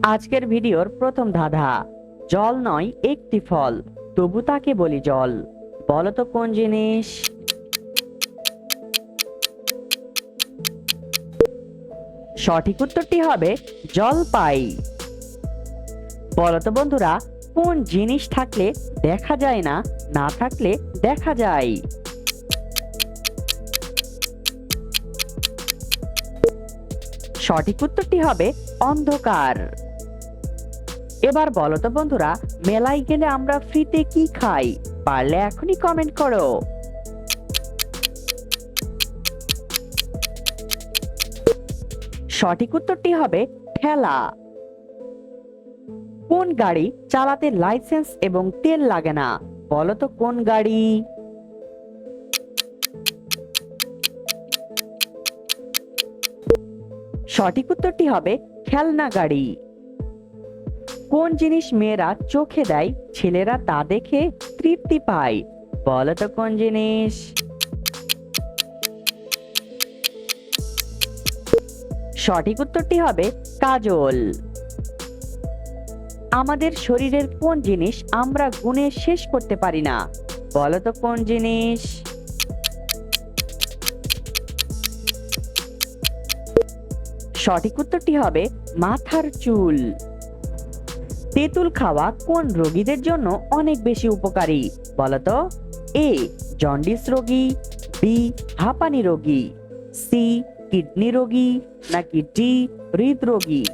আজকের ভিডিওর প্রথম ধাঁধা, জল নয় একটি ফল, তবু তাকে বলি জল। বলতো কোন জিনিস? সঠিক উত্তরটি হবে জলপাই। বলো তো বন্ধুরা, কোন জিনিস থাকলে দেখা যায় না না থাকলে দেখা যায়? সঠিক উত্তরটি হবে অন্ধকার। এবার বলো তো বন্ধুরা, মেলায় গেলে আমরা ফ্রিতে কি খাই? পারলে এখনই কমেন্ট করো। সঠিক উত্তরটি হবে ঠেলা। কোন গাড়ি চালাতে লাইসেন্স এবং তেল লাগে না? বলো তো কোন গাড়ি? সঠিক উত্তরটি হবে খেলনা গাড়ি। কোন জিনিস মেয়েরা চোখে দেয়, ছেলেরা তা দেখে তৃপ্তি পায়? বলো তো কোন জিনিস? সঠিক উত্তরটি হবে কাজল। আমাদের শরীরের কোন জিনিস আমরা গুণে শেষ করতে পারি না? বলো তো কোন জিনিস? সঠিক উত্তরটি হবে মাথার চুল। তেঁতুল খাওয়া কোন রোগীদের জন্য অনেক বেশি উপকারী? বলতো, এ, জন্ডিস রোগী, বি, হাঁপানি রোগী, সি, কিডনি রোগী, নাকি ডি হৃদরোগী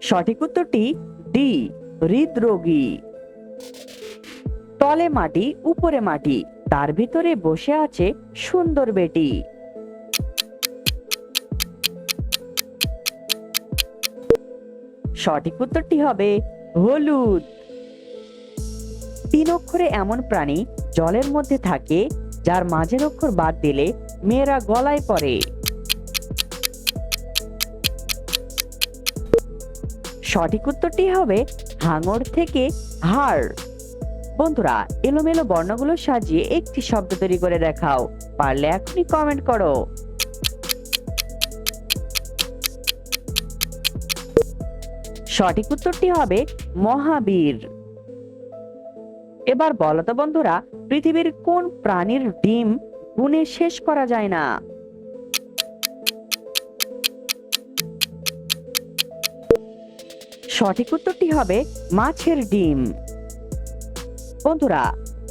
সঠিক উত্তরটি ডি হৃদরোগী তলে মাটি, উপরে মাটি, তার ভিতরে বসে আছে সুন্দর বেটি। সঠিক উত্তরটি হবে হলুদ। তিন অক্ষরে এমন প্রাণী জলের মধ্যে থাকে যার মাঝের অক্ষর বাদ দিলে মেয়েরা গলায় পড়ে। সঠিক উত্তরটি হবে হাঙর থেকে হাড়। বন্ধুরা, এলোমেলো বর্ণগুলো সাজিয়ে একটি শব্দ তৈরি করে দেখাও। পারলে এখনই কমেন্ট করো। সঠিক উত্তরটি হবে মহাবীর। এবার বলো তো বন্ধুরা, পৃথিবীর কোন প্রাণীর ডিম গুণে শেষ করা যায় না? সঠিক উত্তরটি হবে মাছের ডিম। বন্ধুরা,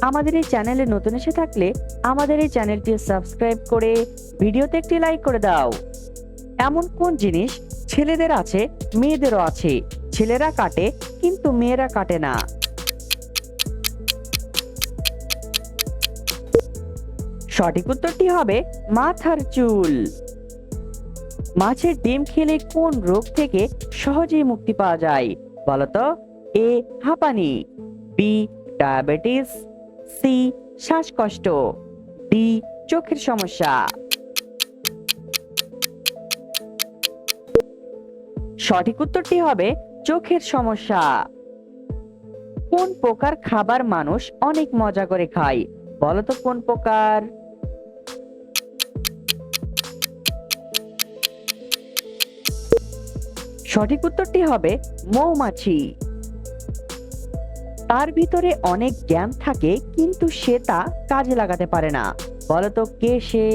আমাদের এই চ্যানেলে নতুন এসে থাকলে আমাদের এই চ্যানেলটি সাবস্ক্রাইব করে ভিডিওতে একটি লাইক করে দাও। এমন কোন জিনিস ছেলেদের আছে, মেয়েদেরও আছে। ছেলেরা কাটে, কিন্তু মেয়েরা কাটে না। সঠিক উত্তরটি হবে মাথার চুল। মাছের ডিম খেলে কোন রোগ থেকে সহজেই মুক্তি পাওয়া যায়? বলতো এ, হাঁপানি, বি, ডায়াবেটিস, সি, শ্বাসকষ্ট, ডি, চোখের সমস্যা। সঠিক উত্তরটি হবে চোখের সমস্যা। কোন প্রকার খাবার মানুষ অনেক মজা করে খায়? বলতো কোন প্রকার সঠিক উত্তরটি হবে মৌমাছি। তার ভিতরে অনেক জ্ঞান থাকে, কিন্তু সে তা কাজে লাগাতে পারে না। বলতো কে সে?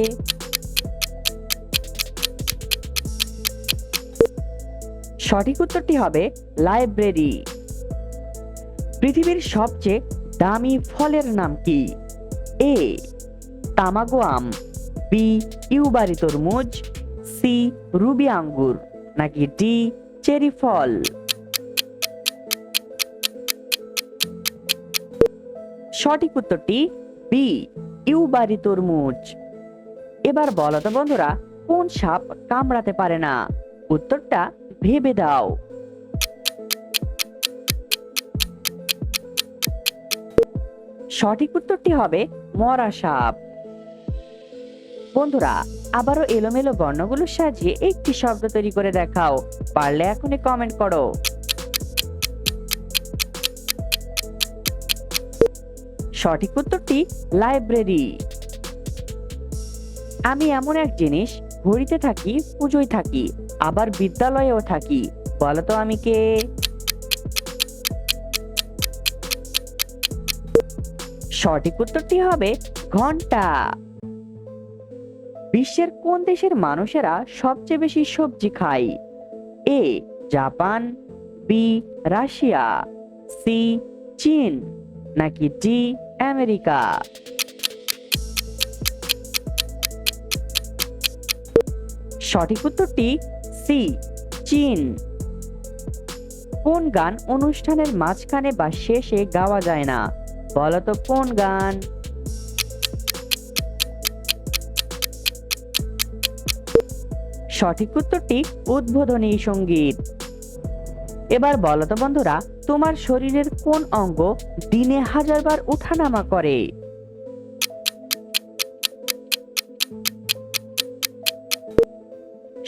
সঠিক উত্তরটি হবে লাইব্রেরি। পৃথিবীর সবচেয়ে দামি ফলের নাম কি? এ তামাগো আম বি ইউবারি তরমুজ, সি, রুবি আঙ্গুর, নাকি ডি, চেরি ফল? সঠিক উত্তরটি বি ইউবারি তরমুজ। এবার বলো তো বন্ধুরা, কোন সাপ কামড়াতে পারে না? উত্তরটা ভেবে দাও। সঠিক উত্তরটি হবে মরা সাপ। বন্ধুরা, আবারও এলোমেলো বর্ণগুলো সাজিয়ে একটি শব্দ তৈরি করে দেখাও। পারলে এখনই কমেন্ট করো। সঠিক উত্তরটি লাইব্রেরি আমি এমন এক জিনিস, ঘড়িতে থাকি, পুজোয় থাকি আবার বিদ্যালয়েও থাকি। বলো তো আমি কে? সঠিক উত্তরটি হবে ঘণ্টা। বিশ্বের কোন দেশের মানুষেরা সবচেয়ে বেশি সবজি খায়? A, Japan, B, Russia, C, চীন, নাকি ডি, আমেরিকা? সঠিক উত্তরটি সি, চীন। কোন গান অনুষ্ঠানের মাঝখানে বা শেষে গাওয়া যায় না? বলতো কোন গান? সঠিক উত্তরটি উদ্বোধনী সংগীত। এবার বলতো বন্ধুরা, তোমার শরীরের কোন অঙ্গ দিনে হাজারবার উঠানামা করে?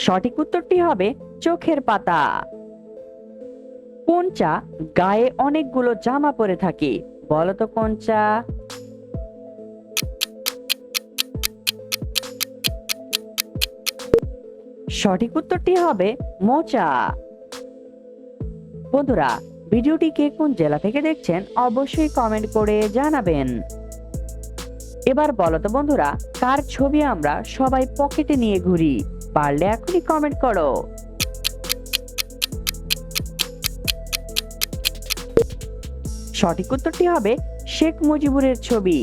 সঠিক উত্তরটি হবে চোখের পাতা। কোন চা গায়ে অনেকগুলো জামা পরে থাকে? বলতো কোন চা সঠিক উত্তরটি হবে মোচা। বন্ধুরা, ভিডিওটি কে কোন জেলা থেকে দেখছেন অবশ্যই কমেন্ট করে জানাবেন। এবার বলো তো বন্ধুরা, কার ছবি আমরা সবাই পকেটে নিয়ে ঘুরি? পারলে এখনই কমেন্ট করো। সঠিক উত্তরটি হবে শেখ মুজিবুরের ছবি।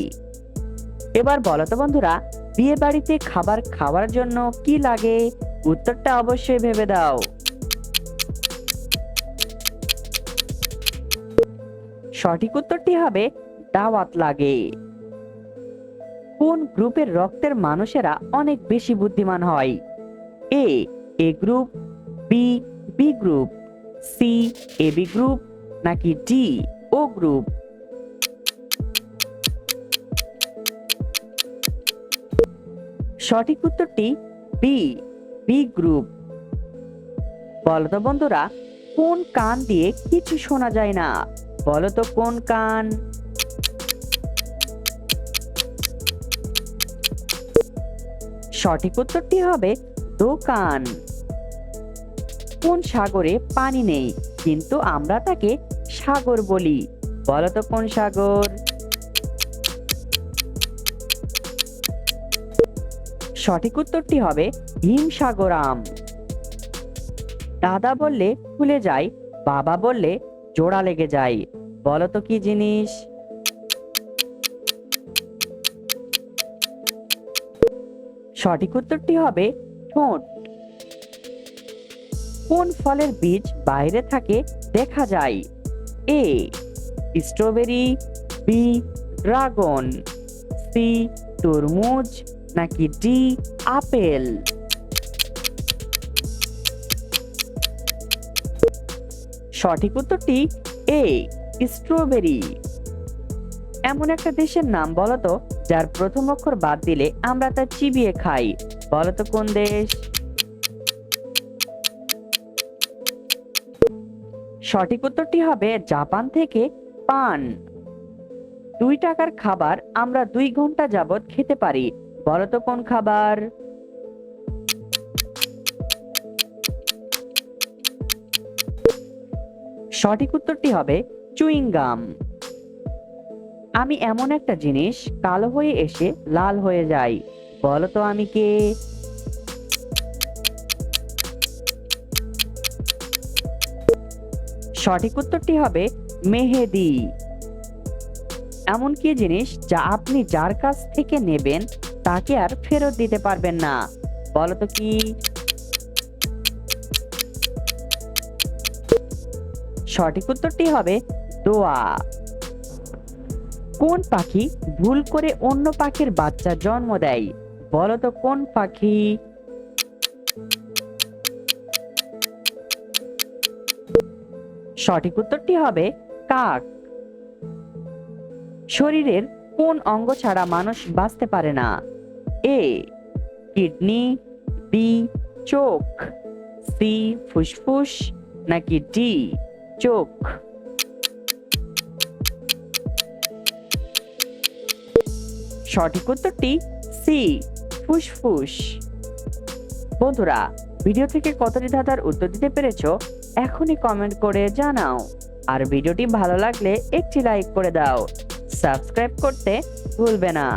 এবার বলো তো বন্ধুরা, বিয়ে বাড়িতে খাবার খাওয়ার জন্য কি লাগে? উত্তরটা অবশ্যই ভেবে দাও। সঠিক উত্তরটি হবে দাওয়াত লাগে। কোন গ্রুপের রক্তের মানুষেরা অনেক বেশি বুদ্ধিমান হয়? A A group B B group A B group নাকি ডি ও গ্রুপ সঠিক উত্তরটি বি বি গ্রুপ বলতো বন্ধুরা, কোন কান দিয়ে কিছু শোনা যায় না? বলতো কোন কান? সঠিক উত্তরটি হবে দোকান। কোন সাগরে পানি নেই? কিন্তু আমরা তাকে সাগর বলি। বলতো কোন সাগর? সঠিক উত্তরটি হবে হিমসাগরাম। দাদা বললে খুলে যায়, বাবা বললে জোড়া লেগে যায়। বলতো কি জিনিস? সঠিক উত্তরটি হবে ঠোঁট। কোন ফলের বীজ বাইরে থাকে দেখা যায়? A, strawberry, B, dragon, C, তরমুজ, নাকি ডি, আপেল? সঠিক উত্তরটি এ, স্ট্রবেরি। এমন একটা দেশের নাম বলতো যার প্রথম অক্ষর বাদ দিলে আমরা তা চিবিয়ে খাই। বলতো কোন দেশ? সঠিক উত্তরটি হবে জাপান থেকে পান। দুই টাকার খাবার আমরা দুই ঘণ্টা যাবত খেতে পারি। বলতো কোন খাবার? সঠিক উত্তরটি হবে চুইংগাম। আমি এমন একটা জিনিস কালো হয়ে এসে লাল হয়ে যাই। বলতো আমি কে? সঠিক উত্তরটি হবে মেহেদি। এমন কি জিনিস যা আপনি যার কাছ থেকে নেবেন তাকে আর ফেরত দিতে পারবেন না। বলতো কি? সঠিক উত্তরটি হবে দোয়া। কোন পাখি ভুল করে অন্য পাখির বাচ্চা জন্ম দেয়? বলতো কোন পাখি? সঠিক উত্তরটি হবে কাক। শরীরের কোন অঙ্গ ছাড়া মানুষ বাঁচতে পারে না? এ, কিডনি, বি, চোখ, সি, ফুসফুস, নাকি ডি, চোখ? সঠিক উত্তরটি সি, ফুসফুস। বন্ধুরা, ভিডিও থেকে কতটি ধাঁধার উত্তর দিতে পেরেছ, এখনই কমেন্ট করে জানাও। আর ভিডিওটি ভালো লাগলে একটি লাইক করে দাও। সাবস্ক্রাইব করতে ভুলবে না।